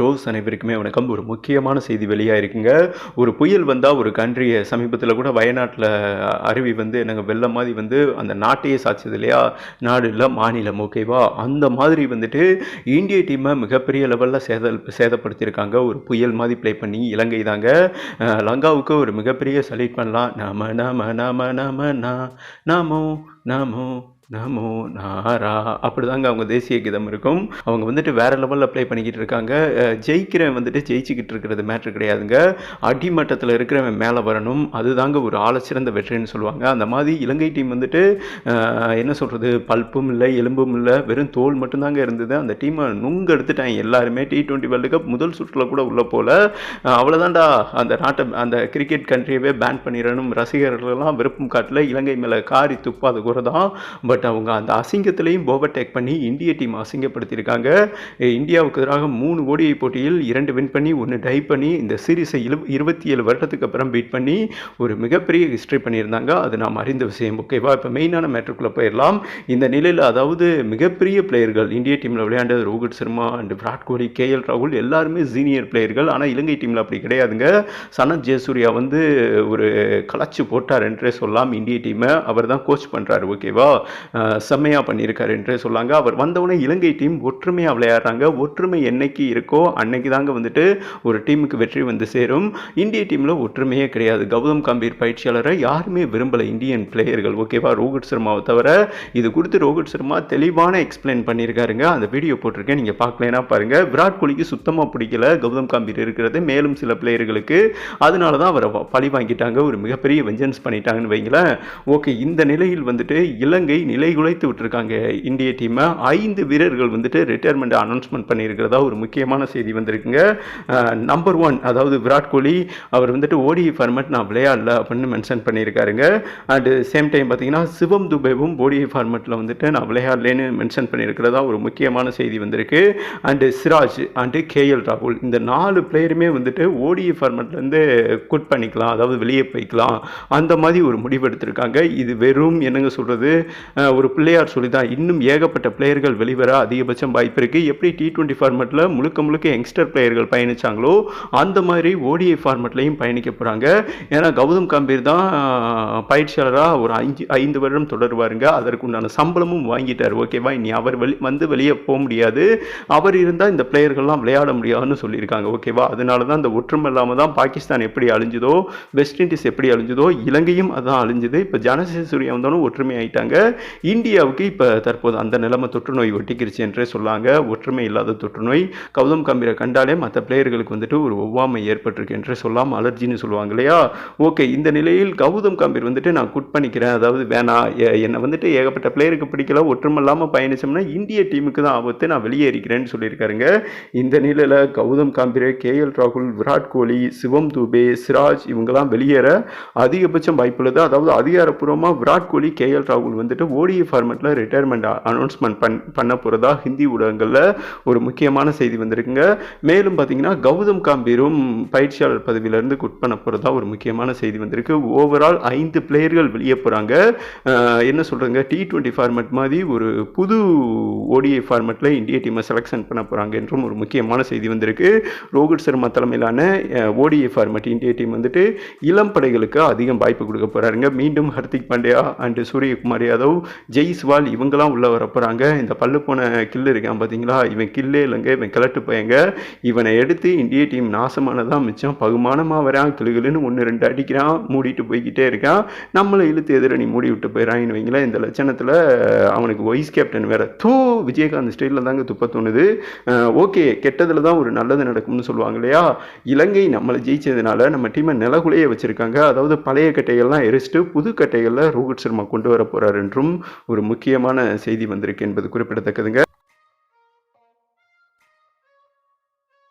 Rose அனைவருக்குமே வணக்கம். ஒரு முக்கியமான செய்தி வெளியாக இருக்குங்க ஒரு புயல் வந்தால் ஒரு கண்ட்ரியை சமீபத்தில் கூட வயநாட்டில் அருவி வந்து எனக்கு வெள்ளம் மாதிரி வந்து அந்த நாட்டையே சாட்சியது இல்லையா? நாடு இல்லை மாநிலம் ஓகேவா? அந்த மாதிரி வந்துட்டு இந்திய டீமை மிகப்பெரிய லெவலில் சேத சேதப்படுத்தியிருக்காங்க. ஒரு புயல் மாதிரி ப்ளே பண்ணி இலங்கை தாங்க. லங்காவுக்கு ஒரு மிகப்பெரிய சலீட் பண்ணலாம். நம நம நம நம நாமோ நாமோ. நமோ நாரா. அப்படிதாங்க அவங்க தேசிய கீதம் இருக்கும். அவங்க வந்துட்டு வேற லெவலில் ப்ளே பண்ணிக்கிட்டு இருக்காங்க. ஜெயிக்கிறவன் வந்துட்டு ஜெயிச்சுக்கிட்டு இருக்கிறது மேட்ரு கிடையாதுங்க. அடிமட்டத்தில் இருக்கிறவன் மேலே வரணும். அதுதாங்க ஒரு ஆழச்சிறந்த வெற்றின்னு சொல்லுவாங்க. அந்த மாதிரி இலங்கை டீம் வந்துட்டு என்ன சொல்கிறது பல்ப்பும் இல்லை எலும்பும் இல்லை. வெறும் தோல் மட்டும்தாங்க இருந்தது. அந்த டீமை நுங்க எடுத்துட்டாங்க. எல்லாருமே டி டுவெண்ட்டி வேர்ல்டு கப் முதல் சுற்றில் கூட உள்ள போல. அவ்வளோதான்டா அந்த நாட்டை அந்த கிரிக்கெட் கண்ட்ரியவே பேன் பண்ணிடணும். ரசிகர்களெல்லாம் விருப்பம் காட்டல. இலங்கை மேலே காரி துப்பாத கூட தான் பட் பட் அவங்க அந்த அசிங்கத்திலையும் ஓவர்டேக் பண்ணி இந்திய டீம் அசிங்கப்படுத்தியிருக்காங்க. இந்தியாவுக்கு எதிராக மூணு ஓடிஐ போட்டியில் இரண்டு வின் பண்ணி ஒன்று டை பண்ணி இந்த சீரீஸை இரு இருபத்தி ஏழு வருடத்துக்கு அப்புறம் பீட் பண்ணி ஒரு மிகப்பெரிய ஹிஸ்ட்ரி பண்ணியிருந்தாங்க. அது நாம் அறிந்த விஷயம். ஓகேவா இப்போ மெயினான மேட்ருக்குள்ளே போயிடலாம். இந்த நிலையில் அதாவது மிகப்பெரிய பிளேயர்கள் இந்திய டீமில் விளையாண்டது ரோஹித் சர்மா அண்ட் விராட் கோலி கேஎல் ராகுல் எல்லாருமே சீனியர் பிளேயர்கள் ஆனால் இலங்கை டீமில் அப்படி கிடையாதுங்க. சனத் ஜெயசூர்யா வந்து ஒரு கலச்சு போட்டார் என்றே சொல்லலாம் இந்திய டீமை. அவர் தான் கோச் பண்ணுறாரு ஓகேவா? செம்மையாக பண்ணியிருக்காரு என்று சொல்லாங்க. அவர் வந்தவுடனே இலங்கை டீம் ஒற்றுமையாக விளையாடுறாங்க. ஒற்றுமை என்னைக்கு இருக்கோ அன்னைக்கு தாங்க வந்துட்டு ஒரு டீமுக்கு வெற்றி வந்து சேரும். இந்திய டீமில் ஒற்றுமையே கிடையாது. கௌதம் கம்பீர் பயிற்சியாளரை யாருமே விரும்பலை இந்தியன் பிளேயர்கள் ஓகேவா ரோஹித் சர்மாவை தவிர இது குறித்து ரோஹித் சர்மா தெளிவான எக்ஸ்பிளைன் பண்ணியிருக்காருங்க. அந்த வீடியோ போட்டிருக்கேன். நீங்கள் பார்க்கலனா பாருங்கள் விராட் கோலிக்கு சுத்தமாக பிடிக்கல. கௌதம் கம்பீர் இருக்கிறது. மேலும் சில பிளேயர்களுக்கு அதனால தான் அவரை வ- பழி வாங்கிட்டாங்க. ஒரு மிகப்பெரிய வெஞ்சன்ஸ் பண்ணிட்டாங்கன்னு வைங்களேன். ஓகே இந்த நிலையில் வந்துட்டு இலங்கை நிலைகுலைத்து விட்டுருக்காங்க இந்திய டீமை ஐந்து வீரர்கள் வந்துட்டு ரிட்டையர்மெண்ட் அனௌன்ஸ்மெண்ட் பண்ணியிருக்கிறதா ஒரு முக்கியமான செய்தி வந்திருக்குங்க. நம்பர் ஒன் அதாவது விராட் கோலி அவர் வந்துட்டு ஓடி ஃபார்மேட் நான் விளையாடல அப்படின்னு மென்ஷன் பண்ணியிருக்காருங்க. அண்டு சேம் டைம் பார்த்தீங்கன்னா சிவம் துபேவும் ஓடி ஃபார்மேட்டில் வந்துட்டு நான் விளையாடலேன்னு மென்ஷன் பண்ணியிருக்கிறதா ஒரு முக்கியமான செய்தி வந்திருக்கு. அண்டு சிராஜ் அண்டு கேஎல் ராகுல் இந்த நாலு பிளேயருமே வந்துட்டு ஓடி ஃபார்மேட்லேருந்து குட் பண்ணிக்கலாம் அதாவது வெளியே போய்க்கலாம். அந்த மாதிரி ஒரு முடிவு எடுத்திருக்காங்க. இது வெறும் என்னங்க சொல்கிறது ஒரு பிள்ளையார் சொல்லி தான் இன்னும் ஏகப்பட்ட பிளேயர்கள் வெளிவர அதிகபட்சம் வாய்ப்பு இருக்குது எப்படி டி டுவெண்ட்டி ஃபார்மெட்டில் முழுக்க முழுக்க யங்ஸ்டர் பிளேயர்கள் பயணிச்சாங்களோ அந்த மாதிரி ஓடிஐ ஃபார்மெட்லையும் பயணிக்க போகிறாங்க ஏன்னா கௌதம் கம்பீர் தான் பயிற்சியாளராக ஒரு அஞ்சு ஐந்து வருடம் தொடருவாருங்க. அதற்கு உண்டான சம்பளமும் வாங்கிட்டார். ஓகேவா இனி அவர் வெளி வந்து வெளியே போக முடியாது. அவர் இருந்தால் இந்த பிளேயர்கள்லாம் விளையாட முடியாதுன்னு சொல்லியிருக்காங்க. ஓகேவா அதனால தான் இந்த ஒற்றுமை இல்லாமல் தான் பாகிஸ்தான் எப்படி அழிஞ்சுதோ வெஸ்ட் இண்டீஸ் எப்படி அழிஞ்சுதோ இலங்கையும் அதான் அழிஞ்சுது. இப்போ ஜனசேசூரியா வந்தோன்னு ஒற்றுமை ஆயிட்டாங்க இந்தியாவுக்கு இப்போ தற்போது அந்த நிலைமை தொற்றுநோய் ஒட்டிக்கிருச்சு என்றே சொல்லாங்க. ஒற்றுமை இல்லாத தொற்றுநோய். கௌதம் கம்பீரை கண்டாலே மற்ற பிளேயர்களுக்கு வந்துட்டு ஒரு ஒவ்வாமை ஏற்பட்டிருக்கு என்றே சொல்லாம். அலர்ஜின்னு சொல்லுவாங்க இல்லையா? ஓகே இந்த நிலையில் கௌதம் கம்பீர் வந்துட்டு நான் குட் பண்ணிக்கிறேன். அதாவது வேணாம் என்னை வந்துட்டு ஏகப்பட்ட பிளேயருக்கு பிடிக்கல. ஒற்றுமை இல்லாமல் பயணிச்சோம்னா இந்திய டீமுக்கு தான் ஆபத்து. நான் வெளியேறிக்கிறேன்னு சொல்லியிருக்காருங்க. இந்த நிலையில் கௌதம் கம்பீர் கேஎல் ராகுல் விராட் கோலி சிவம் துபே சிராஜ் இவங்கெல்லாம் வெளியேற அதிகபட்சம் வாய்ப்புள்ளது அதாவது அதிகாரப்பூர்வமாக விராட் கோலி கேஎல் ராகுல் வந்துட்டு ஓடிஐ ஃபார்மெட்டில் ரிட்டையர்மெண்ட் அனௌன்ஸ்மெண்ட் பண் பண்ண போகிறதா ஹிந்தி ஊடகங்களில் ஒரு முக்கியமான செய்தி வந்திருக்குங்க. மேலும் பார்த்தீங்கன்னா கௌதம் காம்பீரும் பயிற்சியாளர் பதவியிலேருந்து குட் பண்ண போகிறதா ஒரு முக்கியமான செய்தி வந்திருக்கு. ஓவரால் ஐந்து பிளேயர்கள் வெளியே போகிறாங்க என்ன சொல்கிறேங்க டி ட்வெண்ட்டி ஃபார்மெட் மாதிரி ஒரு புது ஓடிஐ ஃபார்மெட்டில் இந்திய டீமை செலெக்ஷன் பண்ண போகிறாங்க என்றும் ஒரு முக்கியமான செய்தி வந்திருக்கு. ரோஹித் சர்மா தலைமையிலான ஓடிஐ ஃபார்மெட் இந்திய டீம் வந்துட்டு இளம் படைகளுக்கு அதிகம் வாய்ப்பு கொடுக்க போகிறாருங்க மீண்டும் ஹர்திக் பாண்டியா அண்டு சூரியகுமார் யாதவ் ஜெய்ஸ்வால் இவங்கெல்லாம் உள்ளே வர போகிறாங்க இந்த பல்லு போன கில்லு இருக்கான் பார்த்தீங்களா இவன் கில்லே இல்லைங்க இவன் கிளட்டு பையங்க. இவனை எடுத்து இந்திய டீம் நாசமானதான் மிச்சம். பகுமானமாக வரான் கிளுகிளுன்னு ஒன்று ரெண்டு அடிக்கிறான் மூடிட்டு போய்கிட்டே இருக்கான். நம்மளை இழுத்து எதிரணி மூடி விட்டு போயிடறான்னு வைங்களேன் இந்த லட்சணத்தில் அவனுக்கு வைஸ் கேப்டன் வேற. தூ விஜயகாந்த் ஸ்டைலில் தாங்க துப்ப தோணுது. ஓகே கெட்டதில் தான் ஒரு நல்லது நடக்கும்னு சொல்லுவாங்க இல்லையா? இலங்கை நம்மளை ஜெயிச்சதுனால நம்ம டீமை நிலகுலையே வச்சுருக்காங்க. அதாவது பழைய கட்டைகள்லாம் எரிச்சிட்டு புது கட்டைகளில் ரோஹித் சர்மா கொண்டு வர போகிறார் என்றும் ஒரு முக்கியமான செய்தி வந்திருக்கு என்பது குறிப்பிடத்தக்கதுங்க.